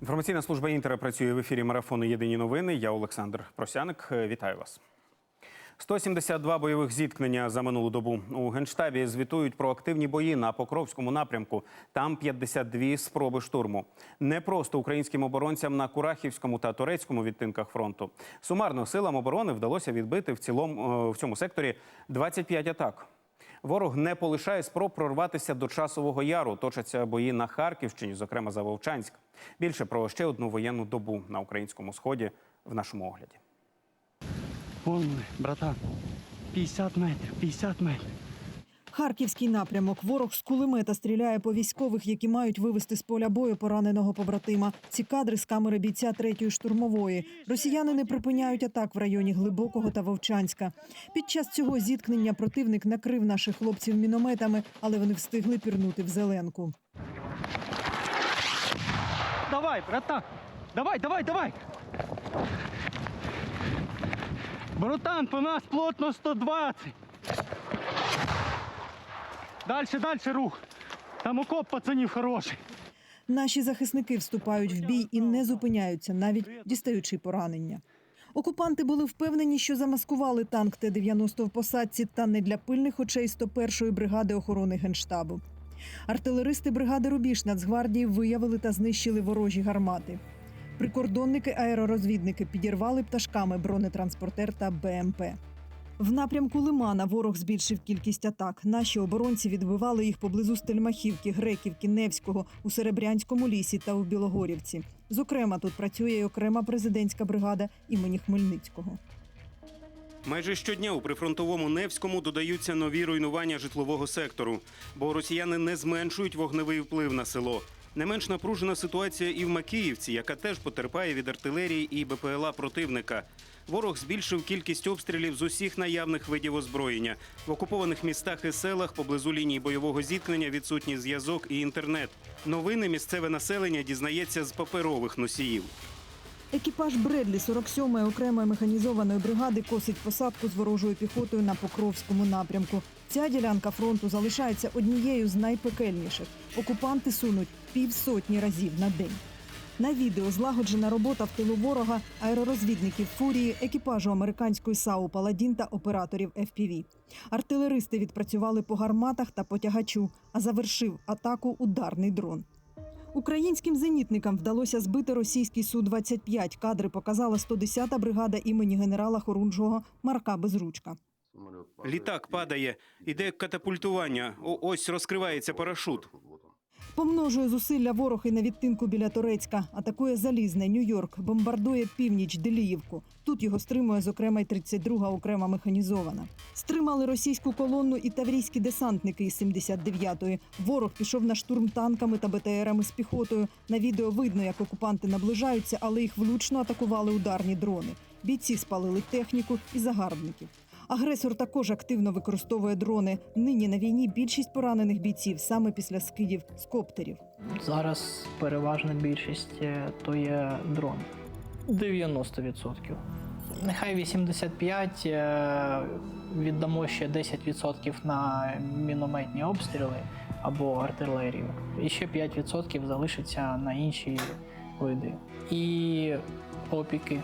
Інформаційна служба Інтера працює в ефірі марафону Єдині новини. Я Олександр Просяник. Е, Вітаю вас. 172 бойових зіткнення за минулу добу. У генштабі звітують про активні бої на Покровському напрямку. Там 52 спроби штурму. Не просто українським оборонцям на Курахівському та Турецькому відтинках фронту. Сумарно силам оборони вдалося відбити в цілому е, в цьому секторі 25 атак. Ворог не полишає спроб прорватися до часового яру. Точаться бої на Харківщині, зокрема за Вовчанськ. Більше про ще одну воєнну добу на українському сході в нашому огляді. Вон ми, братан. 50 метрів, 50 метрів. Харківський напрямок. Ворог з кулемета стріляє по військових, які мають вивести з поля бою пораненого побратима. Ці кадри з камери бійця третьої штурмової. Росіяни не припиняють атак в районі Глибокого та Вовчанська. Під час цього зіткнення противник накрив наших хлопців мінометами, але вони встигли пірнути в зеленку. Давай, братан. Давай, давай, давай. Братан, по нас плотно 120. Дальше, дальше рух. Там окоп пацанів хороший. Наші захисники вступають в бій і не зупиняються, навіть дістаючи поранення. Окупанти були впевнені, що замаскували танк Т-90 в посадці та не для пильних очей 101-ї бригади охорони генштабу. Артилеристи бригади Рубіж Нацгвардії виявили та знищили ворожі гармати. Прикордонники аеророзвідники підірвали пташками бронетранспортер та БМП. В напрямку Лимана ворог збільшив кількість атак. Наші оборонці відбивали їх поблизу Стельмахівки, Греківки, Невського, у Серебрянському лісі та у Білогорівці. Зокрема, тут працює й окрема президентська бригада імені Хмельницького. Майже щодня у прифронтовому Невському додаються нові руйнування житлового сектору, бо росіяни не зменшують вогневий вплив на село. Не менш напружена ситуація і в Макіївці, яка теж потерпає від артилерії і БПЛА противника. Ворог збільшив кількість обстрілів з усіх наявних видів озброєння. В окупованих містах і селах поблизу лінії бойового зіткнення відсутній зв'язок і інтернет. Новини місцеве населення дізнається з паперових носіїв. Екіпаж Бредлі 47-ї окремої механізованої бригади косить посадку з ворожою піхотою на Покровському напрямку. Ця ділянка фронту залишається однією з найпекельніших. Окупанти сунуть півсотні разів на день. На відео злагоджена робота в тилу ворога, аеророзвідників фурії, екіпажу американської САУ Паладін та операторів FPV. Артилеристи відпрацювали по гарматах та потягачу, а завершив атаку ударний дрон. Українським зенітникам вдалося збити російський Су-25. Кадри показала 110-та бригада імені генерала Хорунжого Марка Безручка. Літак падає, іде катапультування. Ось розкривається парашут. Помножує зусилля ворог і на відтинку біля Турецька. Атакує залізне Нью-Йорк, бомбардує північ Деліївку. Тут його стримує, зокрема, й 32-га окрема механізована. Стримали російську колонну і таврійські десантники із 79-ї. Ворог пішов на штурм танками та БТРами з піхотою. На відео видно, як окупанти наближаються, але їх влучно атакували ударні дрони. Бійці спалили техніку і загарбників. Агресор також активно використовує дрони. Нині на війні більшість поранених бійців саме після скидів з коптерів. Зараз переважна більшість е, то є дрон. 90%. Нехай 85, е, віддамо ще 10% на мінометні обстріли або артилерію. І ще 5% залишиться на інші види. І опіки,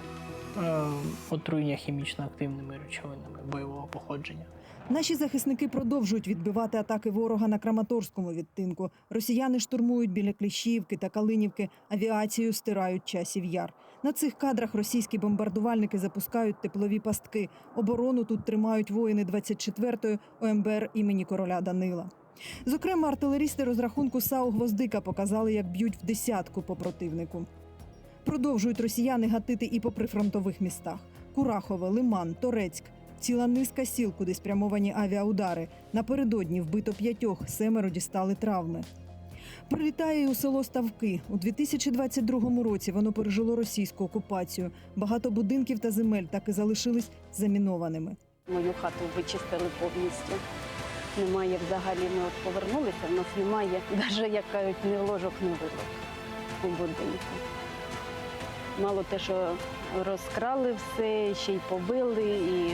е, отруєння хімічно активними речовинами бойового походження. Наші захисники продовжують відбивати атаки ворога на Краматорському відтинку. Росіяни штурмують біля Кліщівки та Калинівки, авіацією стирають часів яр. На цих кадрах російські бомбардувальники запускають теплові пастки. Оборону тут тримають воїни 24-ї ОМБР імені короля Данила. Зокрема, артилерісти розрахунку САУ Гвоздика показали, як б'ють в десятку по противнику. Продовжують росіяни гатити і по прифронтових містах: Курахове, Лиман, Торецьк. Ціла низка сіл, куди спрямовані авіаудари. Напередодні вбито п'ятьох, семеро дістали травми. Прилітає і у село Ставки. У 2022 році воно пережило російську окупацію. Багато будинків та земель так і залишились замінованими. Мою хату вичистили повністю. Немає взагалі, ми от повернулися, в нас немає навіть, як кажуть, ні ложок, ні вилок у будинку. Мало те, що розкрали все, ще й побили, і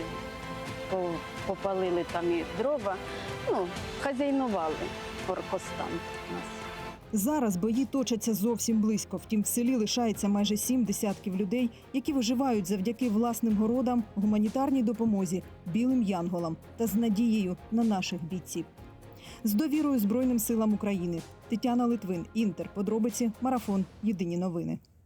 по- попалили там і дрова. Ну, хазяйнували оркостант у нас. Зараз бої точаться зовсім близько. Втім, в селі лишається майже сім десятків людей, які виживають завдяки власним городам, гуманітарній допомозі, білим янголам та з надією на наших бійців. З довірою Збройним силам України Тетяна Литвин, Інтер. Подробиці. Марафон. Єдині новини.